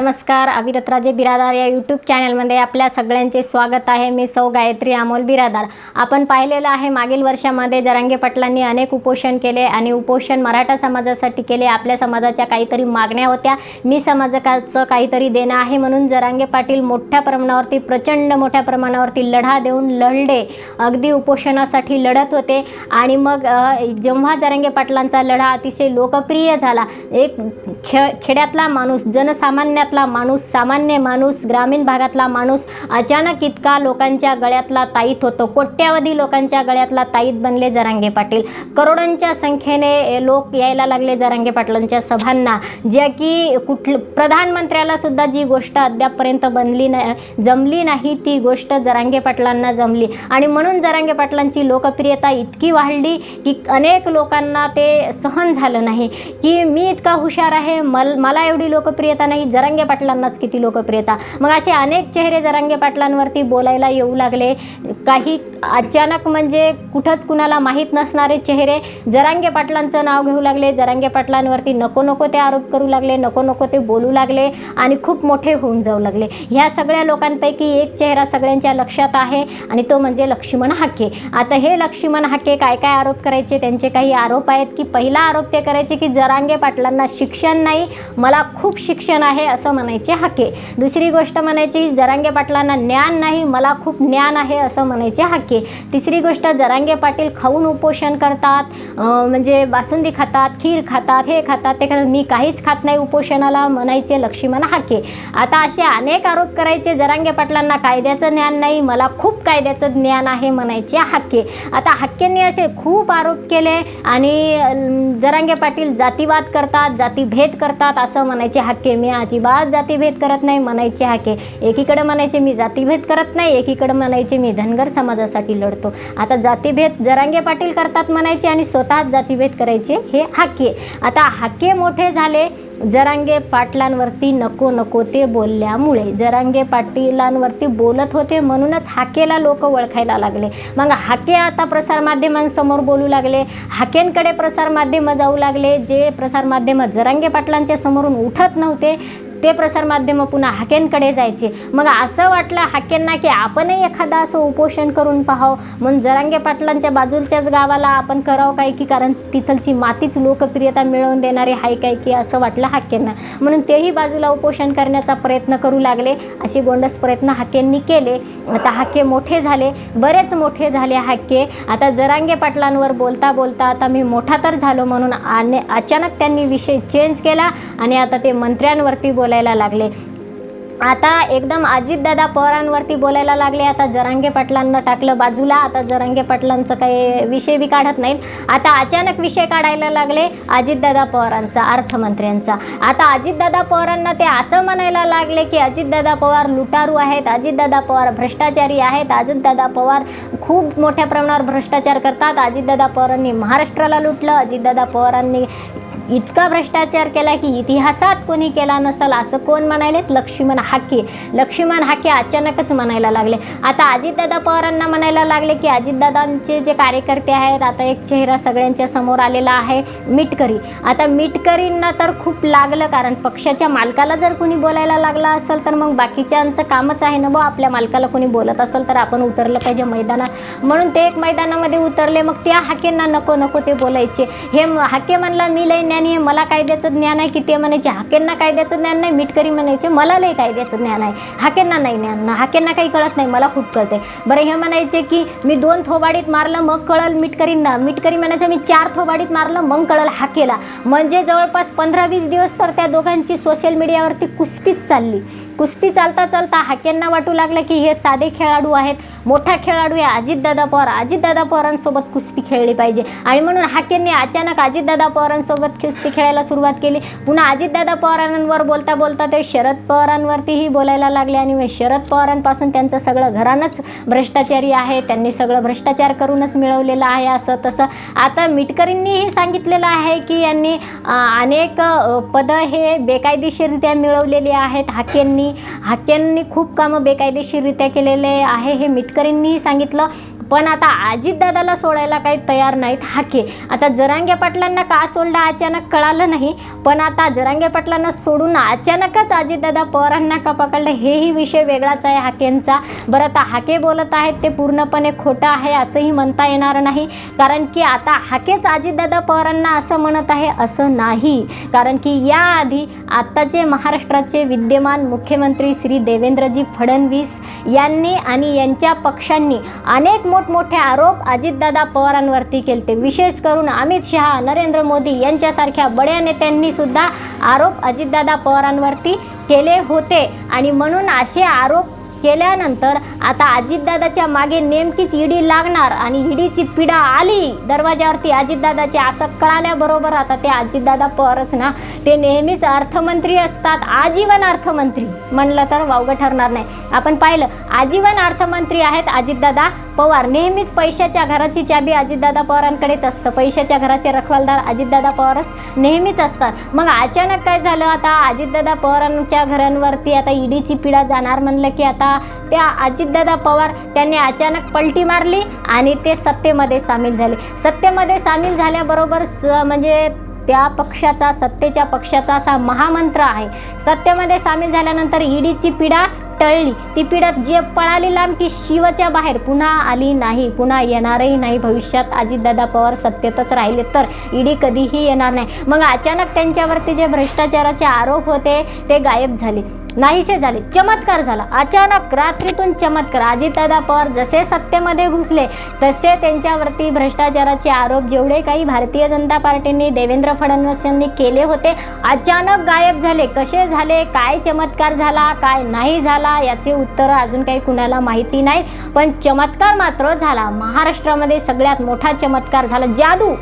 नमस्कार अविरतराजे बिरादार या यूट्यूब चॅनलमध्ये आपल्या सगळ्यांचे स्वागत आहे. मी सौ गायत्री अमोल बिरादार. आपण पाहिलेलं आहे मागील वर्षामध्ये जरांगे पाटलांनी अनेक उपोषण केले आणि उपोषण मराठा समाजासाठी केले. आपल्या समाजाच्या काहीतरी मागण्या होत्या. मी समाजकाचं काहीतरी देणं आहे म्हणून जरांगे पाटील मोठ्या प्रमाणावरती प्रचंड मोठ्या प्रमाणावरती लढा देऊन लढले. अगदी उपोषणासाठी लढत होते. आणि मग जेव्हा जरांगे पाटलांचा लढा अतिशय लोकप्रिय झाला एक खेळ खेड्यातला माणूस जनसामान्यात जनसामान्यातला माणूस सामान्य माणूस ग्रामीण भागातला माणूस अचानक इतका लोकांच्या गळ्यातला ताईत होतो. कोट्यावधी लोकांच्या गळ्यातला ताईत बनले जरांगे पाटील. करोडांच्या संख्येने लोक यायला लागले जरांगे पाटलांच्या सभांना. ज्या की कुठलं प्रधानमंत्र्याला सुद्धा जी गोष्ट अद्यापपर्यंत बनली नाही जमली नाही ती गोष्ट जरांगे पाटलांना जमली. आणि म्हणून जरांगे पाटलांची लोकप्रियता इतकी वाढली की अनेक लोकांना ते सहन झालं नाही. की मी इतका हुशार आहे मल मला एवढी लोकप्रियता नाही जरा जरांगे पाटलांनाच किती लोकप्रियता. मग असे अनेक चेहरे जरांगे पाटलांवरती बोलायला येऊ लागले. काही अचानक म्हणजे कुठंच कुणाला माहीत नसणारे चेहरे जरांगे पाटलांचं नाव घेऊ लागले. जरांगे पाटलांवरती नको नको ते आरोप करू लागले नको नको ते बोलू लागले आणि खूप मोठे होऊन जाऊ लागले. ह्या सगळ्या लोकांपैकी एक चेहरा सगळ्यांच्या लक्षात आहे आणि तो म्हणजे लक्ष्मण हाके. आता हे लक्ष्मण हाके काय काय आरोप करायचे? त्यांचे काही आरोप आहेत की पहिला आरोप ते करायचे की जरांगे पाटलांना शिक्षण नाही. मला खूप शिक्षण आहे असं म्हणायचे हाके. दुसरी गोष्ट म्हणायची जरांगे पाटलांना ज्ञान नाही मला खूप ज्ञान आहे असं म्हणायचे हाके. तिसरी गोष्ट जरांगे पाटील खाऊन उपोषण करतात म्हणजे बासुंदी खातात खीर खातात हे खातात ते खातात. मी काहीच खात नाही उपोषणाला म्हणायचे लक्ष्मण हाके. आता असे अनेक आरोप करायचे जरांगे पाटलांना कायद्याचं ज्ञान नाही मला खूप कायद्याचं ज्ञान आहे म्हणायचे हाके. आता हाक्यांनी असे खूप आरोप केले आणि जरांगे पाटील जातीवाद करतात जातीभेद करतात असं म्हणायचे हाके. मी अजिबात जातीभेद करत नाही म्हणायचे हाके. एकीकडे म्हणायचे मी जातीभेद करत नाही एकीकडे म्हणायचे मी धनगर समाजासाठी लढतो. आता जातीभेद जरांगे पाटील करतात म्हणायचे आणि स्वतःच जातीभेद करायचे हे हाके. आता हाके मोठे झाले जरांगे पाटलांवरती नको नको ते बोलल्यामुळे. जरांगे पाटीलांवरती बोलत होते म्हणूनच हाकेला लोक ओळखायला लागले. मग हाके आता प्रसारमाध्यमांसमोर बोलू लागले. हाकेंकडे प्रसारमाध्यमं जाऊ लागले. जे प्रसारमाध्यमं जरांगे पाटलांच्या समोरून उठत नव्हते ते प्रसारमाध्यमं पुन्हा हाकेंकडे जायचे. मग असं वाटलं हाकेंना की आपणही एखादा असं उपोषण करून पाहावं. म्हणून जरांगे पाटलांच्या बाजूच्याच गावाला आपण करावं काय की कारण तिथलची मातीच लोकप्रियता मिळवून देणारी हाय काय की असं वाटलं हाकेंना. म्हणून तेही बाजूला उपोषण करण्याचा प्रयत्न करू लागले. असे गोंडस प्रयत्न हाकेंनी केले. आता हाके मोठे झाले. बरेच मोठे झाले हाके. आता जरांगे पाटलांवर बोलता बोलता आता मी मोठा तर झालो म्हणून आणि अचानक त्यांनी विषय चेंज केला आणि आता ते मंत्र्यांवरती बोलायला लागले. आता एकदम अजितदादा पवारांवरती बोलायला लागले. आता जरांगे पाटलांना टाकलं बाजूला. आता जरांगे पाटलांचं काही विषय बी काढत नाहीत. आता अचानक विषय काढायला लागले अजितदादा पवारांचा अर्थमंत्र्यांचा. आता अजितदादा पवारांना ते असं म्हणायला लागले की अजितदादा पवार लुटारू आहेत अजितदादा पवार भ्रष्टाचारी आहेत अजितदादा पवार खूप मोठ्या प्रमाणावर भ्रष्टाचार करतात. अजितदादा पवारांनी महाराष्ट्राला लुटलं अजितदादा पवारांनी इतका भ्रष्टाचार केला की इतिहासात कोणी केला नसेल असं कोण म्हणालेत लक्ष्मण हाके. लक्ष्मण हाके अचानकच म्हणायला लागले. आता अजितदादा पवारांना म्हणायला लागले की अजितदादांचे जे कार्यकर्ते आहेत आता एक चेहरा सगळ्यांच्या समोर आलेला आहे मिटकरी. आता मिटकरींना तर खूप लागलं कारण पक्षाच्या मालकाला जर कोणी बोलायला लागला असेल तर मग बाकीच्यांचं कामच आहे ना बा आपल्या मालकाला कोणी बोलत असेल तर आपण उतरलं पाहिजे मैदानात. म्हणून ते एक मैदानामध्ये उतरले मग त्या हाकेंना नको नको ते बोलायचे. हे हाके म्हणला मी लय ज्ञान आहे मला कायद्याचं ज्ञान आहे की ते म्हणायचे हाकेंना कायद्याचं ज्ञान नाही मिटकरी म्हणायचे मला लय कायद्याचं ज्ञान आहे. हाकेंना नाही ज्ञान हाकेंना काही कळत नाही मला खूप कळते बरं हे म्हणायचे की मी दोन थोबाडीत मारलं मग कळल मिटकरींना. मिटकरी म्हणायचं मी चार थोबाडीत मारलं मग कळल हाकेला. म्हणजे जवळपास पंधरा वीस दिवस तर त्या दोघांची सोशल मीडियावरती कुस्तीच चालली. कुस्ती चालता चालता हाकेंना वाटू लागलं की हे साधे खेळाडू आहेत मोठा खेळाडू आहे अजितदादा पवार. अजितदादा पवारांसोबत कुस्ती खेळली पाहिजे. आणि म्हणून हाकेंनी अचानक अजितदादा पवारांसोबत कुस्ती खेळायला सुरुवात केली. पुन्हा अजितदादा पवारांवर बोलता बोलता ते शरद पवारांवरतीही बोलायला लागले आणि शरद पवारांपासून त्यांचं सगळं घरानंच भ्रष्टाचारी आहे. त्यांनी सगळं भ्रष्टाचार करूनच मिळवलेलं आहे असं तसं. आता मिटकरींनीही सांगितलेलं आहे की यांनी अनेक पदं हे बेकायदेशीररित्या मिळवलेली आहेत. हाकेंनी हाकेंनी खूप कामं बेकायदेशीररित्या केलेले आहे हे मिटकरींनीही सांगितलं. पण आता अजितदादाला सोडायला काही तयार नाहीत. हाके आता जरांगे पाटलांना का सोडला अचानक कळालं नाही. पण आता जरांगे पाटलांना सोडून अचानकच अजितदादा पवारांना का पकडलं हेही विषय वेगळाच आहे हाकेंचा. बरं आता हाके बोलत आहेत ते पूर्णपणे खोटं आहे असंही म्हणता येणार नाही. कारण की आता हाकेच अजितदादा पवारांना असं म्हणत आहे असं नाही. कारण की याआधी आत्ताचे महाराष्ट्राचे विद्यमान मुख्यमंत्री श्री देवेंद्रजी फडणवीस यांनी आणि यांच्या पक्षांनी अनेक मोठमोठे आरोप अजितदादा पवारांवरती केले विशेष करून अमित शहा नरेंद्र मोदी यांच्यासारख्या बड्या नेत्यांनी सुद्धा आरोप अजितदादा पवारांवरती केले होते. आणि म्हणून असे आरोप केल्यानंतर आता अजितदादाच्या मागे नेमकीच ईडी लागणार आणि ईडीची पिढा आली. दरवाजावरती अजितदादाचे असं कळाल्याबरोबर आता ते अजितदादा पवारच ना. ते नेहमीच अर्थमंत्री असतात आजीवन अर्थमंत्री. म्हणलं तर वावगं ठरणार नाही. आपण पाहिलं आजीवन अर्थमंत्री आहेत अजितदादा पवार. नेहमीच पैशाच्या घराची चाबी अजितदादा पवारांकडेच असतं. पैशाच्या घराचे रखवालदार अजितदादा पवारच नेहमीच असतात. मग अचानक काय झालं? आता अजितदादा पवारांच्या घरांवरती आता ईडीची पिढा जाणार म्हणलं की आता त्या अजितदादा पवार त्यांनी अचानक पलटी मारली आणि ते सत्तेमध्ये सामील झाले. सत्तेमध्ये सामील झाल्याबरोबर स म्हणजे त्या पक्षाचा सत्तेच्या पक्षाचा असा महामंत्र आहे. सत्तेमध्ये सामील झाल्यानंतर ईडीची पिढा टळली. ती पिढा जे पळाली लांब की शिवच्या बाहेर. पुन्हा आली नाही पुन्हा येणारही नाही. भविष्यात अजितदादा पवार सत्तेतच राहिले तर ईडी कधीही येणार नाही. मग अचानक त्यांच्यावरती जे भ्रष्टाचाराचे आरोप होते ते गायब झाले. नाहीसे झाले चमत्कार झाला. अचानक रात्रीतून चमत्कार. अजितदादा पवार जसे सत्तेमध्ये घुसले तसे त्यांच्यावरती भ्रष्टाचाराचे आरोप जेवढे काही भारतीय जनता पार्टीने देवेंद्र फडणवीस यांनी केले होते अचानक गायब झाले. कसे झाले काय चमत्कार झाला काय नाही झाला याचे उत्तर अजून काही कुणाला माहिती नाही. पण चमत्कार मात्र झाला. महाराष्ट्रामध्ये सगळ्यात मोठा चमत्कार झाला. जादू.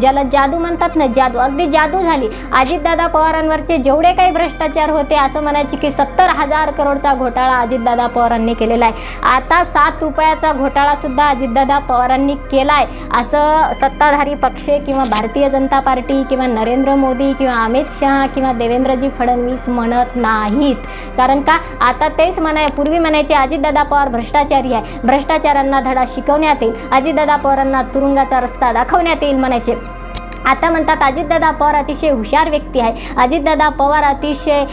ज्याला जादू म्हणतात ना जादू. अगदी जादू झाली. अजितदादा पवारांवरचे जेवढे काही भ्रष्टाचार होते असं म्हणायचे की सत्तर हजार करोडचा घोटाळा अजितदादा पवारांनी केलेला आहे. आता सात रुपयाचा घोटाळासुद्धा अजितदादा पवारांनी केला आहे असं सत्ताधारी पक्ष किंवा भारतीय जनता पार्टी किंवा नरेंद्र मोदी किंवा अमित शहा किंवा देवेंद्रजी फडणवीस म्हणत नाहीत. कारण का? आता तेच म्हणाय पूर्वी म्हणायचे अजितदादा पवार भ्रष्टाचारी आहे. भ्रष्टाचारांना धडा शिकवण्यात येईल. अजितदादा पवारांना तुरुंगाचा रस्ता दाखवण्यात येईल म्हणायचे. आता म्हणतात अजितदादा पवार अतिशय हुशार व्यक्ती आहे. अजितदादा पवार अतिशय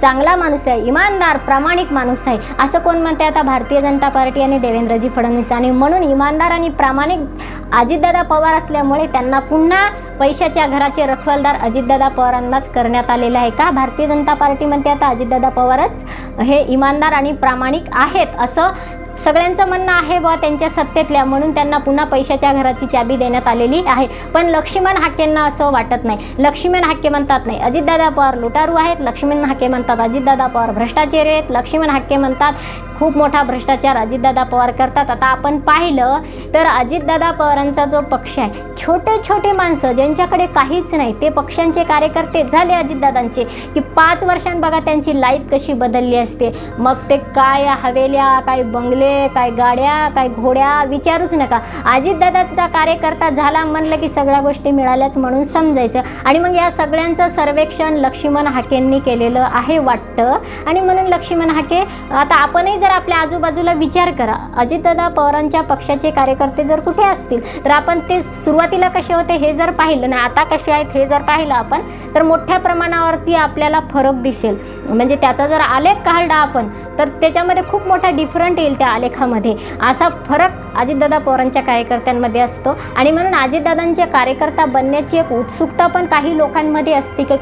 चांगला माणूस आहे इमानदार प्रामाणिक माणूस आहे. असं कोण म्हणते आता भारतीय जनता पार्टी आणि देवेंद्रजी फडणवीस? आणि म्हणून इमानदार आणि प्रामाणिक अजितदादा पवार असल्यामुळे त्यांना पुन्हा पैशाच्या घराचे रखवालदार अजितदादा पवारांनाच करण्यात आलेले आहे का? भारतीय जनता पार्टी म्हणते आता अजितदादा पवारच हे इमानदार आणि प्रामाणिक आहेत असं सगळ्यांचं म्हणणं आहे बुवा त्यांच्या सत्तेतल्या म्हणून त्यांना पुन्हा पैशाच्या घराची चाबी देण्यात आलेली आहे. पण लक्ष्मण हाकेंना असं वाटत नाही. लक्ष्मण हाके म्हणतात नाही. अजितदादा पवार लुटारू आहेत. लक्ष्मण हाके म्हणतात अजितदादा पवार भ्रष्टाचारी आहेत. लक्ष्मण हाके म्हणतात खूप मोठा भ्रष्टाचार अजितदादा पवार करतात. आता आपण पाहिलं तर अजितदादा पवारांचा जो पक्ष आहे छोटे छोटे माणसं ज्यांच्याकडे काहीच नाही ते पक्षांचे कार्यकर्ते झाले अजितदादांचे की पाच वर्षां बघा त्यांची लाईफ कशी बदलली असते. मग ते काय हवेल्या काय बंगले काय गाड्या काय घोड्या विचारूच नका. अजितदादांचा कार्यकर्ता झाला म्हणलं की सगळ्या गोष्टी मिळाल्याच म्हणून समजायचं. आणि मग या सगळ्यांचं सर्वेक्षण लक्ष्मण हाकेंनी केलेलं आहे वाटतं. आणि म्हणून लक्ष्मण हाके आता आपणही जर आपल्या आजूबाजूला विचार करा. अजितदादा पवारांच्या पक्षाचे कार्यकर्ते जर कुठे असतील तर आपण ते सुरुवातीला कसे होते हे जर पाहिलं ना आता कसे आहेत हे जर पाहिलं आपण तर मोठ्या प्रमाणावरती आपल्याला फरक दिसेल. म्हणजे त्याचा जर आलेख काढला आपण तर त्याच्यामध्ये खूप मोठा डिफरंट येईल त्या आलेखामध्ये असा फरक अजितदादा पवारांच्या कार्यकर्त्यांमध्ये असतो. आणि म्हणून अजितदादांचे कार्यकर्ता बनण्याची एक उत्सुकता पण काही लोकांमध्ये असते की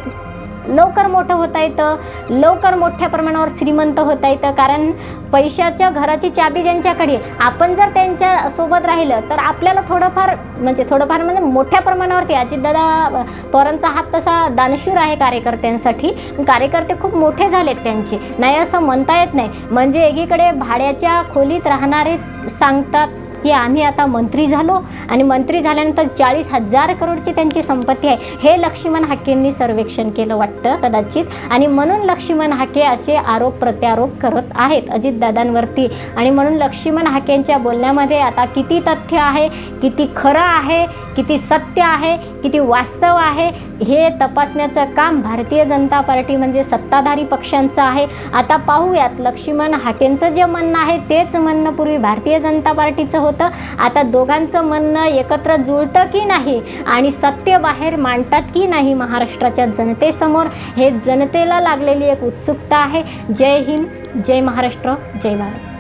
लवकर मोठं होता येतं लवकर मोठ्या प्रमाणावर श्रीमंत होता येतं. कारण पैशाच्या घराची चाबी ज्यांच्याकडे आपण जर त्यांच्यासोबत राहिलं तर आपल्याला थोडंफार म्हणजे थोडंफार म्हणजे मोठ्या प्रमाणावरती अजितदादा पवारांचा हात तसा दानशूर आहे कार्यकर्त्यांसाठी. कार्यकर्ते खूप मोठे झालेत त्यांचे. नाही असं म्हणता येत नाही. म्हणजे एकीकडे भाड्याच्या खोलीत राहणारे सांगतात की आम्ही आता मंत्री झालो आणि मंत्री झाल्यानंतर चाळीस हजार करोडची त्यांची संपत्ती आहे. हे लक्ष्मण हाकेंनी सर्वेक्षण केलं वाटतं कदाचित. आणि म्हणून लक्ष्मण हाके असे आरोप प्रत्यारोप करत आहेत अजितदादांवरती. आणि म्हणून लक्ष्मण हाकेंच्या बोलण्यामध्ये आता किती तथ्य आहे किती खरं आहे किती सत्य आहे किती वास्तव आहे हे तपासण्याचं काम भारतीय जनता पार्टी म्हणजे सत्ताधारी पक्षांचं आहे. आता पाहूयात लक्ष्मण हाकेंचं जे म्हणणं आहे तेच म्हणणं पूर्वी भारतीय जनता पार्टीचं होतं. होतं. आता दोघांचं म्हणणं एकत्र जुळतं की नाही आणि सत्य बाहेर मांडतात की नाही महाराष्ट्राच्या जनतेसमोर हे जनतेला लागलेली एक उत्सुकता आहे. जय हिंद जय महाराष्ट्र जय भारत.